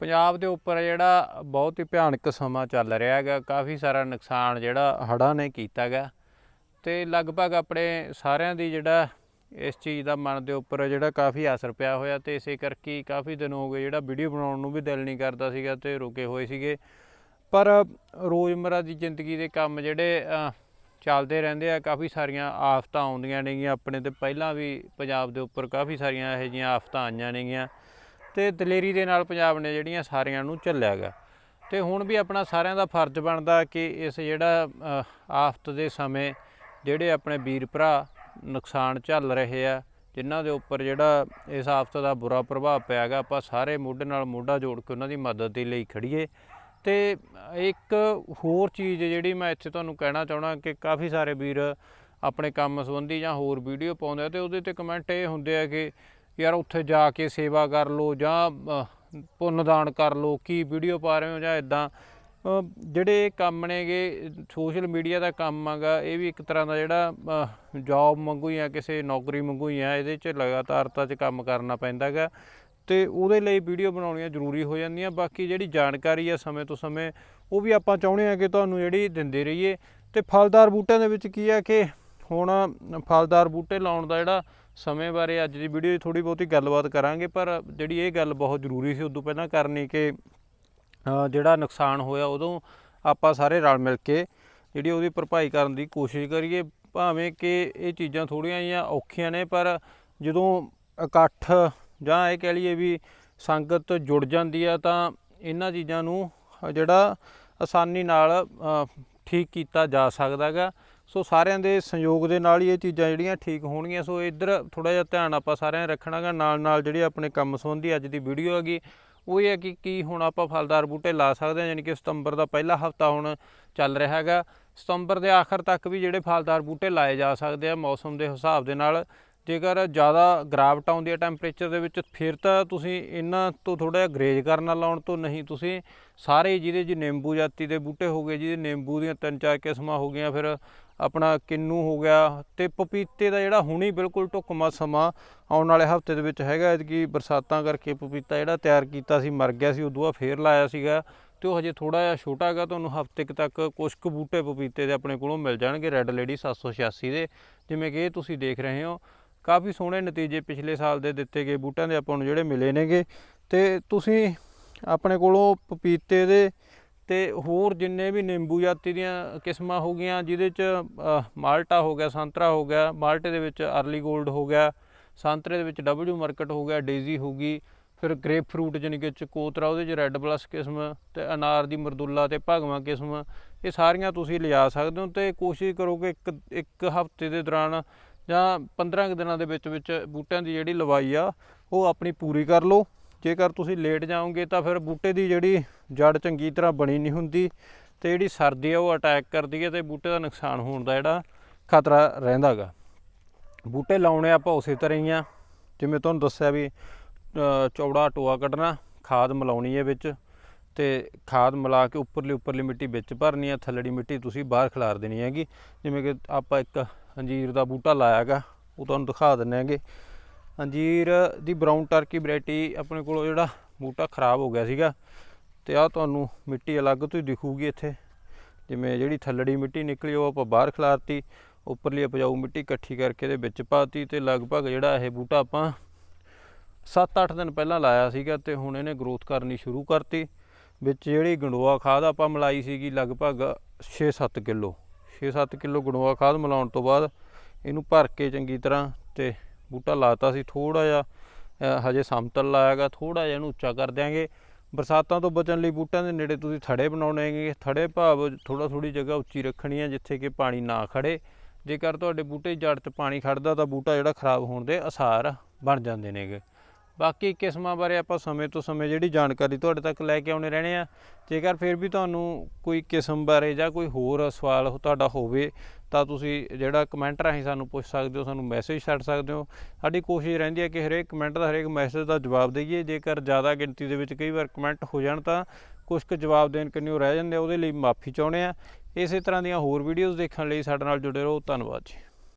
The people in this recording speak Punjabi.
ਪੰਜਾਬ ਦੇ ਉੱਪਰ ਜਿਹੜਾ ਬਹੁਤ ਹੀ ਭਿਆਨਕ ਸਮਾਂ ਚੱਲ ਰਿਹਾ ਹੈਗਾ, ਕਾਫੀ ਸਾਰਾ ਨੁਕਸਾਨ ਜਿਹੜਾ ਹੜ੍ਹਾਂ ਨੇ ਕੀਤਾ ਹੈਗਾ ਤੇ ਲਗਭਗ ਆਪਣੇ ਸਾਰਿਆਂ ਦੀ ਜਿਹੜਾ ਇਸ ਚੀਜ਼ ਦਾ ਮਨ ਦੇ ਉੱਪਰ ਜਿਹੜਾ ਕਾਫੀ ਅਸਰ ਪਿਆ ਹੋਇਆ ਤੇ ਇਸੇ ਕਰਕੇ ਕਾਫੀ ਦਿਨ ਹੋ ਗਏ ਜਿਹੜਾ ਵੀਡੀਓ ਬਣਾਉਣ ਨੂੰ ਵੀ ਦਿਲ ਨਹੀਂ ਕਰਦਾ ਸੀਗਾ ਤੇ ਰੁਕੇ ਹੋਏ ਸੀਗੇ। ਪਰ ਰੋਜ਼ਮਰਾ ਦੀ ਜ਼ਿੰਦਗੀ ਦੇ ਕੰਮ ਜਿਹੜੇ ਚੱਲਦੇ ਰਹਿੰਦੇ ਆ, ਕਾਫੀ ਸਾਰੀਆਂ ਆਫਤਾਂ ਆਉਂਦੀਆਂ ਨੇਗੀਆਂ, ਆਪਣੇ ਤੇ ਪਹਿਲਾਂ ਵੀ ਪੰਜਾਬ ਦੇ ਉੱਪਰ ਕਾਫੀ ਸਾਰੀਆਂ ਇਹੋ ਜਿਹੀਆਂ ਆਫਤਾਂ ਆਈਆਂ ਨੇਗੀਆਂ। ਤੇ ਦਲੇਰੀ ਦੇ ਨਾਲ ਪੰਜਾਬ ਨੇ ਜਿਹੜੀਆਂ ਸਾਰਿਆਂ ਨੂੰ ਝੱਲਿਆ ਗਾ। ਤੇ ਹੁਣ ਵੀ ਆਪਣਾ ਸਾਰਿਆਂ ਦਾ ਫਰਜ਼ ਬਣਦਾ ਕਿ ਇਸ ਜਿਹੜਾ ਆਫਤ ਦੇ ਸਮੇਂ ਜਿਹੜੇ ਆਪਣੇ ਵੀਰ ਭਰਾ ਨੁਕਸਾਨ ਝੱਲ ਰਹੇ ਆ, ਜਿਨ੍ਹਾਂ ਦੇ ਉੱਪਰ ਜਿਹੜਾ ਇਸ ਆਫਤ ਦਾ ਬੁਰਾ ਪ੍ਰਭਾਵ ਪਿਆ ਗਾ, ਆਪਾਂ ਸਾਰੇ ਮੋਢੇ ਨਾਲ ਮੋਢਾ ਜੋੜ ਕੇ ਉਹਨਾਂ ਦੀ ਮਦਦ ਦੇ ਲਈ ਖੜੀਏ ਤੇ ਇੱਕ ਹੋਰ ਚੀਜ਼ ਜਿਹੜੀ ਮੈਂ ਇੱਥੇ ਤੁਹਾਨੂੰ ਕਹਿਣਾ ਚਾਹਣਾ ਕਿ ਕਾਫੀ ਸਾਰੇ ਵੀਰ ਆਪਣੇ ਕੰਮ ਸੰਬੰਧੀ ਜਾਂ ਹੋਰ ਵੀਡੀਓ ਪਾਉਂਦੇ ਆ, ਤੇ ਉਹਦੇ ਤੇ ਕਮੈਂਟ ਇਹ ਹੁੰਦੇ ਆ ਕਿ ਯਾਰ ਉੱਥੇ ਜਾ ਕੇ ਸੇਵਾ ਕਰ ਲਓ ਜਾਂ ਅ, ਪੁੰਨਦਾਨ ਕਰ ਲਓ ਕੀ ਵੀਡੀਓ ਪਾ ਰਹੇ ਹੋ ਜਾਂ ਇਦਾਂ ਜਿਹੜੇ ਕੰਮ ਨੇਗੇ ਸੋਸ਼ਲ ਮੀਡੀਆ ਦਾ ਕੰਮ ਹੈਗਾ ਇਹ ਵੀ ਇੱਕ ਤਰ੍ਹਾਂ ਦਾ ਜਿਹੜਾ ਜੌਬ ਮੰਗੂ ਹੀ ਆ ਕਿਸੇ ਨੌਕਰੀ ਮੰਗੂ ਹੀ ਆ ਇਹਦੇ 'ਚ ਲਗਾਤਾਰਤਾ 'ਚ ਕੰਮ ਕਰਨਾ ਪੈਂਦਾ ਹੈਗਾ। ਤੇ ਉਹਦੇ ਲਈ ਵੀਡੀਓ ਬਣਾਉਣੀਆਂ ਜ਼ਰੂਰੀ ਹੋ ਜਾਂਦੀਆਂ। ਬਾਕੀ ਜਿਹੜੀ ਜਾਣਕਾਰੀ ਆ ਸਮੇਂ ਤੋਂ ਸਮੇਂ ਉਹ ਵੀ ਆਪਾਂ ਚਾਹੁੰਦੇ ਆ ਕਿ ਤੁਹਾਨੂੰ ਜਿਹੜੀ ਦਿੰਦੇ ਰਹੀਏ। ਤੇ ਫਲਦਾਰ ਬੂਟਿਆਂ ਦੇ ਵਿੱਚ ਕੀ ਆ ਕਿ ਹੁਣ ਫਲਦਾਰ ਬੂਟੇ ਲਾਉਣ ਦਾ ਜਿਹੜਾ ਸਮੇਂ ਬਾਰੇ ਅੱਜ ਦੀ ਵੀਡੀਓ 'ਚ ਥੋੜੀ ਬਹੁਤੀ ਗੱਲਬਾਤ ਕਰਾਂਗੇ, ਪਰ ਜਿਹੜੀ ਇਹ ਗੱਲ ਬਹੁਤ ਜ਼ਰੂਰੀ ਸੀ ਉਦੋਂ ਪਹਿਲਾਂ ਕਰਨੀ ਕਿ ਜਿਹੜਾ ਨੁਕਸਾਨ ਹੋਇਆ ਉਦੋਂ ਆਪਾਂ ਸਾਰੇ ਰਲ ਮਿਲ ਕੇ ਜਿਹੜੀ ਉਹਦੀ ਭਰਪਾਈ ਕਰਨ ਦੀ ਕੋਸ਼ਿਸ਼ ਕਰੀਏ। ਭਾਵੇਂ ਕਿ ਇਹ ਚੀਜ਼ਾਂ ਥੋੜੀਆਂ ਜਿਹੀਆਂ ਔਖੀਆਂ ਨੇ, ਪਰ ਜਦੋਂ ਇਕੱਠ ਜਾਂ ਇਹ ਕਹਿ ਲਈਏ ਵੀ ਸੰਗਤ ਜੁੜ ਜਾਂਦੀ ਆ, ਤਾਂ ਇਹਨਾਂ ਚੀਜ਼ਾਂ ਨੂੰ ਜਿਹੜਾ ਆਸਾਨੀ ਨਾਲ ਠੀਕ ਕੀਤਾ ਜਾ ਸਕਦਾਗਾ ਸੋ ਸਾਰਿਆਂ ਦੇ ਸੰਯੋਗ ਦੇ ਨਾਲ ਹੀ ਇਹ ਚੀਜ਼ਾਂ ਜਿਹੜੀਆਂ ਠੀਕ ਹੋਣਗੀਆਂ। ਸੋ ਇੱਧਰ ਥੋੜਾ ਜਿਹਾ ਧਿਆਨ ਆਪਾਂ ਸਾਰਿਆਂ ਨੇ ਰੱਖਣਾਗਾ। ਨਾਲ ਨਾਲ ਜਿਹੜੀ ਆਪਣੇ ਕੰਮ ਸੰਬੰਧੀ ਅੱਜ ਦੀ ਵੀਡੀਓ ਹੈਗੀ, ਉਹ ਇਹ ਹੈ ਕਿ ਕੀ ਹੁਣ ਆਪਾਂ ਫਲਦਾਰ ਬੂਟੇ ਲਾ ਸਕਦੇ ਹਾਂ, ਯਾਨੀ ਕਿ ਸਤੰਬਰ ਦਾ ਪਹਿਲਾ ਹਫਤਾ ਹੁਣ ਚੱਲ ਰਿਹਾ ਹੈਗਾ। ਸਤੰਬਰ ਦੇ ਆਖਰ ਤੱਕ ਵੀ ਜਿਹੜੇ ਫਲਦਾਰ ਬੂਟੇ ਲਾਏ ਜਾ ਸਕਦੇ ਆ ਮੌਸਮ ਦੇ ਹਿਸਾਬ ਦੇ ਨਾਲ। ਜੇਕਰ ਜ਼ਿਆਦਾ ਗਰਾਵਟ ਆਉਂਦੀ ਹੈ ਟੈਂਪਰੇਚਰ ਦੇ ਵਿੱਚ, ਫਿਰ ਤਾਂ ਤੁਸੀਂ ਇਹਨਾਂ ਤੋਂ ਥੋੜਾ ਜਿਹਾ ਗਰੇਜ ਕਰਨਾ ਲਾਉਣ ਤੋਂ ਨਹੀਂ, ਤੁਸੀਂ ਸਾਰੇ ਜਿਹਦੇ ਜੀ ਨਿੰਬੂ ਜਾਤੀ ਦੇ ਬੂਟੇ ਹੋ ਗਏ, ਜਿਹਦੇ ਨਿੰਬੂ ਦੀਆਂ ਤਿੰਨ ਚਾਰ ਕਿਸਮਾਂ ਹੋ ਗਈਆਂ, ਫਿਰ ਆਪਣਾ ਕਿੰਨੂ ਹੋ ਗਿਆ ਤੇ ਪਪੀਤੇ ਦਾ ਜਿਹੜਾ ਹੁਣੀ ਬਿਲਕੁਲ ਢੁਕਮਾ ਸਮਾਂ ਆਉਣ ਵਾਲੇ ਹਫ਼ਤੇ ਦੇ ਵਿੱਚ ਹੈਗਾ ਕਿ ਬਰਸਾਤਾਂ ਕਰਕੇ ਪਪੀਤਾ ਜਿਹੜਾ ਤਿਆਰ ਕੀਤਾ ਸੀ, ਮਰ ਗਿਆ ਸੀ, ਉਦੋਂ ਆ ਫੇਰ ਲਾਇਆ ਸੀਗਾ ਤੇ ਉਹ ਹਜੇ ਥੋੜਾ ਜਿਹਾ ਛੋਟਾ ਹੈਗਾ, ਤੁਹਾਨੂੰ ਹਫ਼ਤੇ ਕੁ ਤੱਕ ਕੁਝ ਕੁ ਬੂਟੇ ਪਪੀਤੇ ਦੇ ਆਪਣੇ ਕੋਲੋਂ ਮਿਲ ਜਾਣਗੇ ਰੈੱਡ ਲੇਡੀ 786 ਦੇ, ਜਿਵੇਂ ਕਿ ਇਹ ਤੁਸੀਂ ਦੇਖ ਰਹੇ ਹੋ। ਕਾਫੀ ਸੋਹਣੇ ਨਤੀਜੇ ਪਿਛਲੇ ਸਾਲ ਦੇ ਦਿੱਤੇ ਗਏ ਬੂਟਿਆਂ ਦੇ ਆਪਾਂ ਨੂੰ ਜਿਹੜੇ ਮਿਲੇ ਨੇਗੇ। ਤੇ ਤੁਸੀਂ ਆਪਣੇ ਕੋਲੋਂ ਪਪੀਤੇ ਦੇ ਤੇ ਹੋਰ ਜਿੰਨੇ ਵੀ ਨਿੰਬੂ ਜਾਤੀ ਦੀਆਂ ਕਿਸਮਾਂ ਹੋ ਗਈਆਂ, ਜਿਹਦੇ ਚ ਮਾਲਟਾ ਹੋ ਗਿਆ, ਸੰਤਰਾ ਹੋ ਗਿਆ, ਮਾਲਟੇ ਦੇ ਵਿੱਚ ਅਰਲੀ 골ਡ ਹੋ ਗਿਆ, ਸੰਤਰੇ ਦੇ ਵਿੱਚ ਡਬਲਯੂ ਮਾਰਕਟ ਹੋ ਗਿਆ, ਡੇਜ਼ੀ ਹੋ ਗਈ, ਫਿਰ ਗ੍ਰੇਪ ਫਰੂਟ ਜਾਣੀ ਕਿ ਚਕੋਤਰਾ, ਉਹਦੇ ਚ ਰੈੱਡ ਪਲੱਸ ਕਿਸਮ ਤੇ ਅਨਾਰ ਦੀ ਮਰਦੁੱਲਾ ਤੇ ਭਗਵਾ ਕਿਸਮ, ਇਹ ਸਾਰੀਆਂ ਤੁਸੀਂ ਲਿਜਾ ਸਕਦੇ ਹੋ ਤੇ ਕੋਸ਼ਿਸ਼ ਕਰੋ ਕਿ ਇੱਕ ਇੱਕ ਹਫ਼ਤੇ ਦੇ ਦੌਰਾਨ ਜਾਂ 15 ਕੁ ਦਿਨਾਂ ਦੇ ਵਿੱਚ ਵਿੱਚ ਬੂਟਿਆਂ ਦੀ ਜਿਹੜੀ ਲਵਾਈ ਆ, ਉਹ ਆਪਣੀ ਪੂਰੀ ਕਰ ਲਓ। ਜੇਕਰ ਤੁਸੀਂ ਲੇਟ ਜਾਓਗੇ ਤਾਂ ਫਿਰ ਬੂਟੇ ਦੀ ਜਿਹੜੀ ਜੜ ਚੰਗੀ ਤਰ੍ਹਾਂ ਬਣੀ ਨਹੀਂ ਹੁੰਦੀ ਤੇ ਜਿਹੜੀ ਸਰਦੀ ਆ, ਉਹ ਅਟੈਕ ਕਰਦੀ ਹੈ ਤੇ ਬੂਟੇ ਦਾ ਨੁਕਸਾਨ ਹੋਣ ਦਾ ਜਿਹੜਾ ਖਤਰਾ ਰਹਿੰਦਾਗਾ ਬੂਟੇ ਲਾਉਣੇ ਆਪਾਂ ਉਸੇ ਤਰ੍ਹਾਂ ਹੀ ਆ। ਜਿਵੇਂ ਤੁਹਾਨੂੰ ਦੱਸਿਆ ਵੀ ਚੌੜਾ ਟੋਆ ਕੱਢਣਾ, ਖਾਦ ਮਿਲਾਉਣੀ ਹੈ ਵਿੱਚ ਤੇ ਖਾਦ ਮਿਲਾ ਕੇ ਉੱਪਰਲੀ ਉੱਪਰਲੀ ਮਿੱਟੀ ਵਿੱਚ ਭਰਨੀ ਹੈ ਥੱਲੜੀ ਮਿੱਟੀ ਤੁਸੀਂ ਬਾਹਰ ਖਿਲਾਰ ਦੇਣੀ ਹੈਗੀ। ਜਿਵੇਂ ਕਿ ਆਪਾਂ ਇੱਕ ਅੰਜੀਰ ਦਾ ਬੂਟਾ ਲਾਇਆਗਾ, ਉਹ ਤੁਹਾਨੂੰ ਦਿਖਾ ਦਿੰਨੇ ਹੈਗੇ। ਅੰਜੀਰ ਦੀ ਬਰਾਊਨ ਟਰਕੀ ਵੈਰਾਈਟੀ ਆਪਣੇ ਕੋਲ ਜਿਹੜਾ ਬੂਟਾ ਖਰਾਬ ਹੋ ਗਿਆ ਸੀਗਾ, ਤੇ ਆ ਤੁਹਾਨੂੰ ਮਿੱਟੀ ਅਲੱਗ ਤੋਂ ਹੀ ਦਿਖੂਗੀ ਇੱਥੇ। ਜਿਵੇਂ ਜਿਹੜੀ ਥੱਲੜੀ ਮਿੱਟੀ ਨਿਕਲੀ, ਉਹ ਆਪਾਂ ਬਾਹਰ ਖਿਲਾਰਤੀ, ਉੱਪਰਲੀ ਉਪਜਾਊ ਮਿੱਟੀ ਇਕੱਠੀ ਕਰਕੇ ਇਹਦੇ ਵਿੱਚ ਪਾਤੀ, ਤੇ ਲਗਭਗ ਜਿਹੜਾ ਇਹ ਬੂਟਾ ਆਪਾਂ 7-8 ਦਿਨ ਪਹਿਲਾਂ ਲਾਇਆ ਸੀਗਾ, ਤੇ ਹੁਣ ਇਹਨੇ ਗਰੋਥ ਕਰਨੀ ਸ਼ੁਰੂ ਕਰਤੀ। ਵਿੱਚ ਜਿਹੜੀ ਗੰਡੋਆ ਖਾਦ ਆਪਾਂ ਮਿਲਾਈ ਸੀਗੀ, ਲਗਭਗ 6-7 ਕਿਲੋ। 6-7 ਕਿਲੋ ਗੁਣਵਾ ਖਾਦ ਮਿਲਾਉਣ ਤੋਂ ਬਾਅਦ ਇਹਨੂੰ ਭਰ ਕੇ ਚੰਗੀ ਤਰ੍ਹਾਂ ਤੇ ਬੂਟਾ ਲਾਤਾ ਸੀ। ਥੋੜਾ ਜਿਹਾ ਹਜੇ ਸਮਤਲ ਲਾਇਆਗਾ ਥੋੜਾ ਜਿਹਾ ਇਹਨੂੰ ਉੱਚਾ ਕਰ ਦਿਆਂਗੇ। ਬਰਸਾਤਾਂ ਤੋਂ ਬਚਣ ਲਈ ਬੂਟਿਆਂ ਦੇ ਨੇੜੇ ਤੁਸੀਂ ਥੜੇ ਬਣਾਉਣੇ ਹੈਗੇ। ਥੜੇ ਭਾਵ ਥੋੜਾ ਥੋੜੀ ਜਗ੍ਹਾ ਉੱਚੀ ਰੱਖਣੀ ਹੈ ਜਿੱਥੇ ਕਿ ਪਾਣੀ ਨਾ ਖੜੇ ਜੇਕਰ ਤੁਹਾਡੇ ਬੂਟੇ ਜੜ 'ਚ ਪਾਣੀ ਖੜਦਾ ਤਾਂ ਬੂਟਾ ਜਿਹੜਾ ਖਰਾਬ ਹੋਣ ਦੇ ਅਸਾਰ ਬਣ ਜਾਂਦੇ ਨੇਗੇ। ਬਾਕੀ ਕਿਸਮਾਂ ਬਾਰੇ ਆਪਾਂ ਸਮੇਂ ਤੋਂ ਸਮੇਂ ਜਿਹੜੀ ਜਾਣਕਾਰੀ ਤੁਹਾਡੇ ਤੱਕ ਲੈ ਕੇ ਆਉਣੇ ਰਹਿਣੇ ਆ। ਜੇਕਰ ਫਿਰ ਵੀ ਤੁਹਾਨੂੰ ਕੋਈ ਕਿਸਮ ਬਾਰੇ ਜਾਂ ਕੋਈ ਹੋਰ ਸਵਾਲ ਤੁਹਾਡਾ ਹੋਵੇ ਤਾਂ ਤੁਸੀਂ ਜਿਹੜਾ ਕਮੈਂਟ ਰਾਹੀਂ ਸਾਨੂੰ ਪੁੱਛ ਸਕਦੇ ਹੋ ਸਾਨੂੰ ਮੈਸੇਜ ਛੱਡ ਸਕਦੇ ਹੋ। ਸਾਡੀ ਕੋਸ਼ਿਸ਼ ਰਹਿੰਦੀ ਹੈ ਕਿ ਹਰੇਕ ਕਮੈਂਟ ਦਾ ਹਰੇਕ ਮੈਸੇਜ ਦਾ ਜਵਾਬ ਦਈਏ। ਜੇਕਰ ਜ਼ਿਆਦਾ ਗਿਣਤੀ ਦੇ ਵਿੱਚ ਕਈ ਵਾਰ ਕਮੈਂਟ ਹੋ ਜਾਣ ਤਾਂ ਕੁਝ ਕੁ ਜਵਾਬ ਦੇਣ ਕੰਨਿਓ ਰਹਿ ਜਾਂਦੇ ਆ, ਉਹਦੇ ਲਈ ਮਾਫੀ ਚਾਹੁੰਦੇ ਆ। ਇਸੇ ਤਰ੍ਹਾਂ ਦੀਆਂ ਹੋਰ ਵੀਡੀਓਜ਼ ਦੇਖਣ ਲਈ ਸਾਡੇ ਨਾਲ ਜੁੜੇ ਰਹੋ। ਧੰਨਵਾਦ ਜੀ।